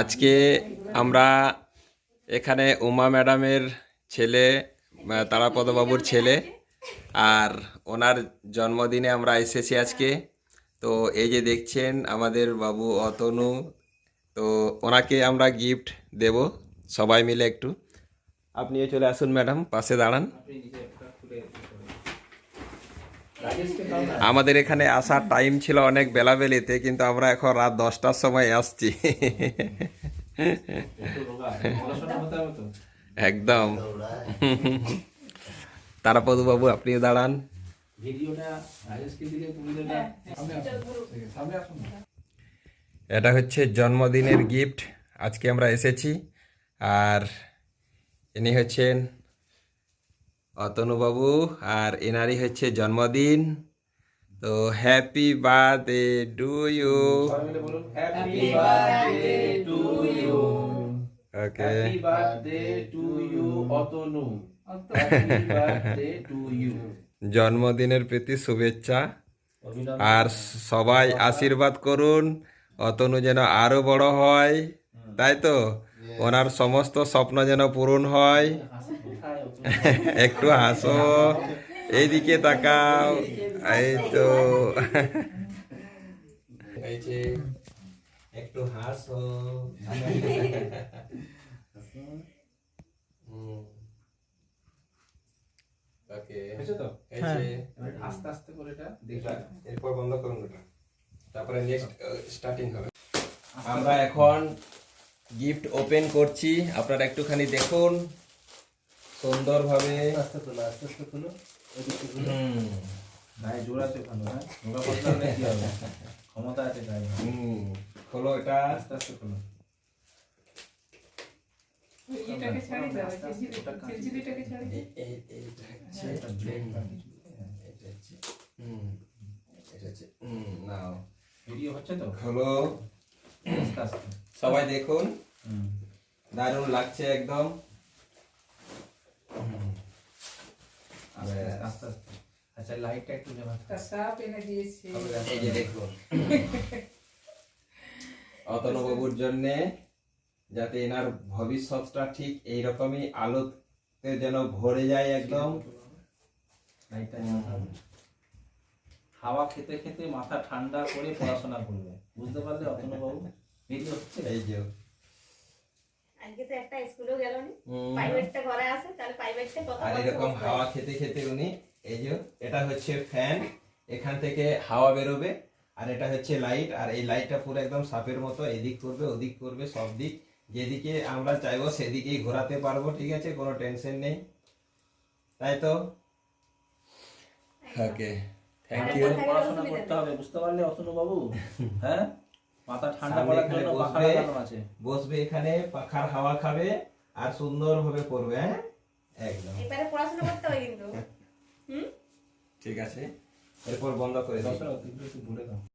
আজকে আমরা এখানে উমা ম্যাডামের ছেলে তারাপদবাবুর ছেলে আর ওনার জন্মদিনে আমরা এসেছি আজকে। তো এই যে দেখছেন আমাদের বাবু অতনু, তো ওনাকে আমরা গিফট দেব সবাই মিলে একটু। আপনিও চলে আসুন ম্যাডাম, পাশে দাঁড়ান আপনি নিজে একটা খুলে রাজেশকে দাও না আমাদের এখানে আসার টাইম ছিল অনেক বেলাবেলিতে, কিন্তু আমরা এখন রাত দশটার সময় আসছি। একদম। তারাপদবাবু, আপনিও দাঁড়ান। ভিডিওটা রাজেশকে দিলে তুমি দেবে সামনে আসুন সামনে আসুন না। এটা হচ্ছে জন্মদিনের গিফট আজকে আমরা এসেছি, আর ইনি হচ্ছেন অতনুবাবু আর এনারই হচ্ছে জন্মদিন। তো happy birthday to you happy birthday to you okay happy birthday to you Atanu. Happy birthday to you জন্মদিনের প্রতি শুভেচ্ছা। আর সবাই আশীর্বাদ করুন অতনু যেন আরও বড় হয়। তাই তো? ওনার সমস্ত স্বপ্ন যেন পূরণ হয়? একটু হাসো। এইদিকে তাকাও। এই তো। একটু হাসো। ওকে। হয়েছে তো? এই যে এবার আস্তে আস্তে করে এটা এরপর বন্ধ করুন ওটা। তারপরে নেক্সট স্টার্টিং হবে। আমরা এখন গিফট ওপেন করছি। আপনারা একটুখানি দেখুন। সুন্দরভাবে আস্তে তোলো আস্তে আস্তে তোলো। হুম। গায়ে জোর আছে ওখানে হ্যাঁ? নোংরা করতে কি হবে ক্ষমতা আছে গায়ে হুম খোলো এটা। আস্তে আস্তে তোলো এটাকে ছাড়ি দাও খিচুড়িটাকে ছাড়ি দাও। এই- এই- হচ্ছে এটা ব্লেড এটা হচ্ছে হুম এটা হচ্ছে হুম নাও। ভিডিও হচ্ছে তো? খোলো। আস্তে আস্তে। সবাই দেখুন। হুম। দারুণ লাগছে একদম। আস্তে আচ্ছা লাইটটা একটু নেবা সাপ এনে দিয়েছে। এই যে দেখুন। অতনুবাবুর জন্যে যাতে এনার ভবিষ্যৎটা ঠিক এইরকমই আলোতে যেন ভরে যায় একদম। লাইটটা হাওয়া খেতে খেতে মাথা ঠান্ডা করে পড়াশোনা করবে। বুঝতে পারলে অতনু বাবু ভিডিও হচ্ছে। এই যে আজকে তো একটা স্কুলেও গেল নি। প্রাইভেটটা ঘরে আছে তাহলে প্রাইভেটটা কত আর এরকম হাওয়া খেতে খেতে উনি এই যে এটা হচ্ছে ফ্যান এখান থেকে হাওয়া বেরোবে আর এটা হচ্ছে লাইট আর এই লাইটটা পুরো একদম সাপের মতো এদিক করবে ওদিক করবে সব দিক। যেদিকে আমরা চাইব সেদিকেই ঘোরাতে পারব ঠিক আছে? কোনো টেনশন নেই। তাই তো? ওকে থ্যাংক ইউ পড়াশোনা করতে হবে বুঝতে পারলে অতনু বাবু। হ্যাঁ? মাথা ঠান্ডা সামনে করার জন্য পাখা বসবে। লাগানো আছে। বসবে এখানে পাখার হাওয়া খাবে আর সুন্দরভাবে পড়বে হ্যাঁ? একদম। এবারে পড়াশোনা করতে হবে কিন্তু। হুম? ঠিক আছে। এরপর বন্ধ করে দাও ভুলে দাও।